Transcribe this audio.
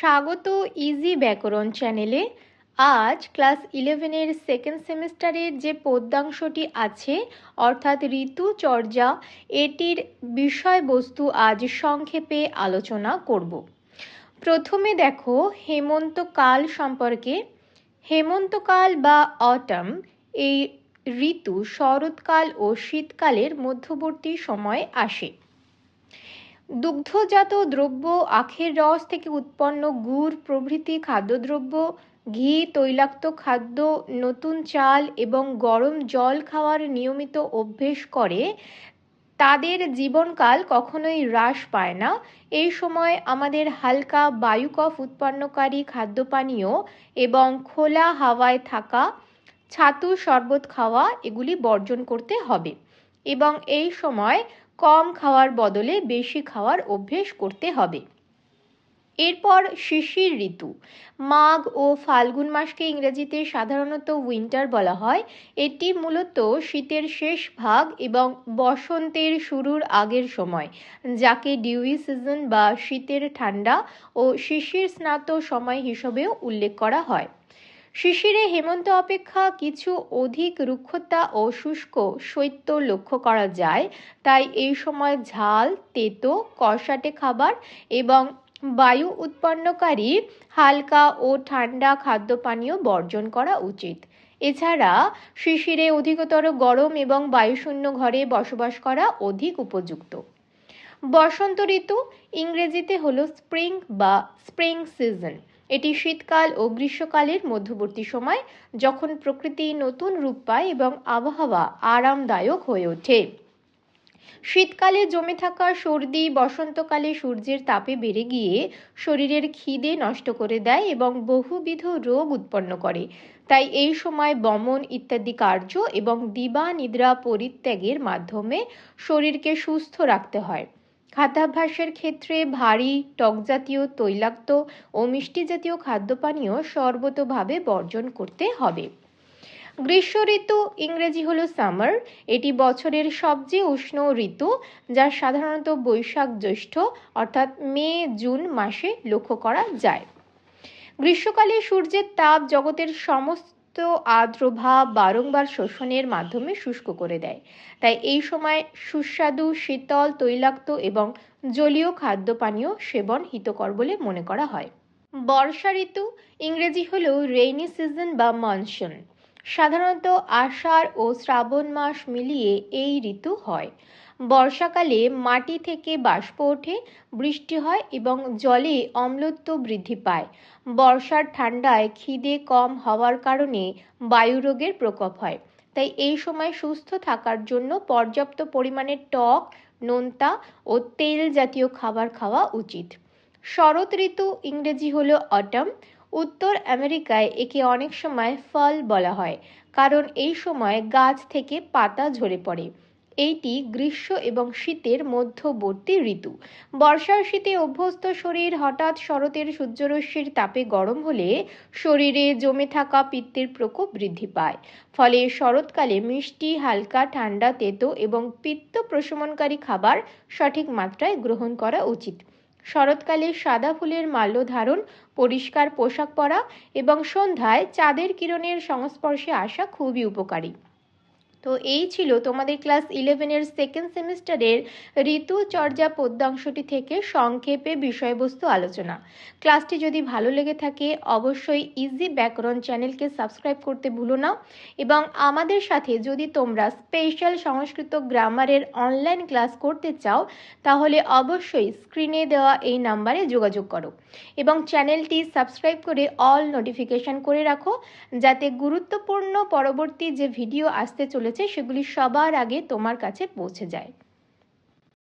স্বাগত ইজি ব্যাকরণ চ্যানেলে। আজ ক্লাস ইলেভেনের সেকেন্ড সেমিস্টারের যে পদ্যাংশটি আছে, অর্থাৎ ঋতুচর্যা, এটির বিষয়বস্তু আজ সংক্ষেপে আলোচনা করব। প্রথমে দেখো হেমন্তকাল সম্পর্কে। হেমন্তকাল বা অটম এই ঋতু শরৎকাল ও শীতকালের মধ্যবর্তী সময় আসে। দুগ্ধজাত দ্রব্য, আখের রস থেকে উৎপন্ন গুড়, প্রভৃতি খাদ্যদ্রব্য, ঘি, তৈলাক্ত খাদ্য, নতুন চাল এবং গরম জল খাওয়ার নিয়মিত অভ্যেস করে, তাদের জীবনকাল কখনোই হ্রাস পায় না। এই সময় আমাদের হালকা বায়ুকফ উৎপন্নকারী খাদ্য পানীয় এবং খোলা হাওয়ায় থাকা, ছাতু শরবত খাওয়া এগুলি বর্জন করতে হবে এবং এই সময় কম খাওয়ার বদলে বেশি খাওয়ার অভ্যেস করতে হবে। এরপর শিশির ঋতু। মাঘ ও ফাল্গুন মাসকে ইংরেজিতে সাধারণত উইন্টার বলা হয়। এটি মূলত শীতের শেষ ভাগ এবং বসন্তের শুরুর আগের সময়, যাকে ডিউই সিজন বা শীতের ঠান্ডা ও শিশির স্নাত সময় হিসেবেও উল্লেখ করা হয়। শিশিরে হেমন্ত অপেক্ষা কিছু অধিক রুক্ষতা ও শুষ্ক শৈত্য লক্ষ্য করা যায়। তাই এই সময় ঝাল, তেতো কষাটে খাবার এবং বায়ু উৎপন্নকারী হালকা ও ঠান্ডা খাদ্য পানীয় বর্জন করা উচিত। এছাড়া শিশিরে অধিকতর গরম এবং বায়ুশূন্য ঘরে বসবাস করা অধিক উপযুক্ত। বসন্ত ঋতু ইংরেজিতে হলো স্প্রিং বা স্প্রিং সিজন এটি শীতকাল ও গ্রীষ্মকালের মধ্যবর্তী সময়, যখন প্রকৃতি নতুন রূপ পায় এবং আবহাওয়া আরামদায়ক হয়ে ওঠে। শীতকালে জমে থাকা সর্দি, বসন্তকালে সূর্যের তাপে বেড়ে গিয়ে শরীরের খিদে নষ্ট করে দেয় এবং বহুবিধ রোগ উৎপন্ন করে। তাই এই সময় বমন ইত্যাদি কার্য এবং দিবা নিদ্রা পরিত্যাগের মাধ্যমে শরীরকে সুস্থ রাখতে হয়। খাদ্যাভ্যাসের ক্ষেত্রে ভারী, টকজাতীয়, তৈলাক্ত ও মিষ্টি জাতীয় খাদ্য পানীয় সর্বতভাবে বর্জন করতে হবে। গ্রীষ্ম ঋতু, ইংরেজি হলো সামার, এটি বছরের সবচেয়ে উষ্ণ ঋতু, যা সাধারণত বৈশাখ জ্যৈষ্ঠ অর্থাৎ মে, জুন মাসে লক্ষ্য করা যায়। গ্রীষ্মকালে সূর্যের তাপ জগতের সমস্ত আর্দ্র ভাব বারংবার শোষণের মাধ্যমে শুষ্ক করে দেয়। তাই এই সময় সুস্বাদু, শীতল, তৈলাক্ত এবং জলীয় খাদ্য পানীয় সেবন হিতকর বলে মনে করা হয়। বর্ষা ঋতু ইংরেজি হল রেইনি সিজন বা মনসুন সাধারণত আষাঢ় ও শ্রাবণ মাস মিলিয়ে এই ঋতু হয়। বর্ষাকালে মাটি থেকে বাষ্প ওঠে, বৃষ্টি হয় এবং জলে অম্লত্ব বৃদ্ধি পায়। বর্ষার ঠান্ডায় খিদে কম হওয়ার কারণে বায়ুরোগের প্রকোপ হয়। তাই এই সময় সুস্থ থাকার জন্য পর্যাপ্ত পরিমাণে টক, নোনতা ও তেল জাতীয় খাবার খাওয়া উচিত। শরৎ ঋতু ইংরেজি হলো অটম। উত্তর আমেরিকায় একে অনেক সময় ফল বলা হয়, কারণ এই সময় গাছ থেকে পাতা ঝরে পড়ে। এইটি গ্রীষ্ম এবং শীতের মধ্যবর্তী ঋতু। বর্ষার শীতে অভ্যস্ত শরীর হঠাৎ শরতের সূর্যরশ্মির তাপে গরম হলে শরীরে জমে থাকা পিত্তের প্রকোপ বৃদ্ধি পায়। ফলে শরৎকালে মিষ্টি, হালকা, ঠান্ডা, তেতো এবং পিত্ত প্রশমনকারী খাবার সঠিক মাত্রায় গ্রহণ করা উচিত। শরৎকালে সাদা ফুলের মাল্য ধারণ, পরিষ্কার পোশাক পরা এবং সন্ধ্যায় চাঁদের কিরণের সংস্পর্শে আসা খুবই উপকারী। তো এই ছিল তোমাদের ক্লাস ইলেভেনের সেকেন্ড সেমিস্টারের ঋতুচর্যা পদ্যাংশটি থেকে সংক্ষেপে বিষয়বস্তু আলোচনা। ক্লাসটি যদি ভালো লেগে থাকে, অবশ্যই ইজি ব্যাকরণ চ্যানেলকে সাবস্ক্রাইব করতে ভুলো না এবং আমাদের সাথে যদি তোমরা স্পেশাল সংস্কৃত গ্রামারের অনলাইন ক্লাস করতে চাও, তাহলে অবশ্যই স্ক্রিনে দেওয়া এই নাম্বারে যোগাযোগ করো এবং চ্যানেলটি সাবস্ক্রাইব করে অল নোটিফিকেশান করে রাখো, যাতে গুরুত্বপূর্ণ পরবর্তী যে ভিডিও আসতে চলেছে সেগুলি সবার আগে তোমার কাছে পৌঁছে যায়।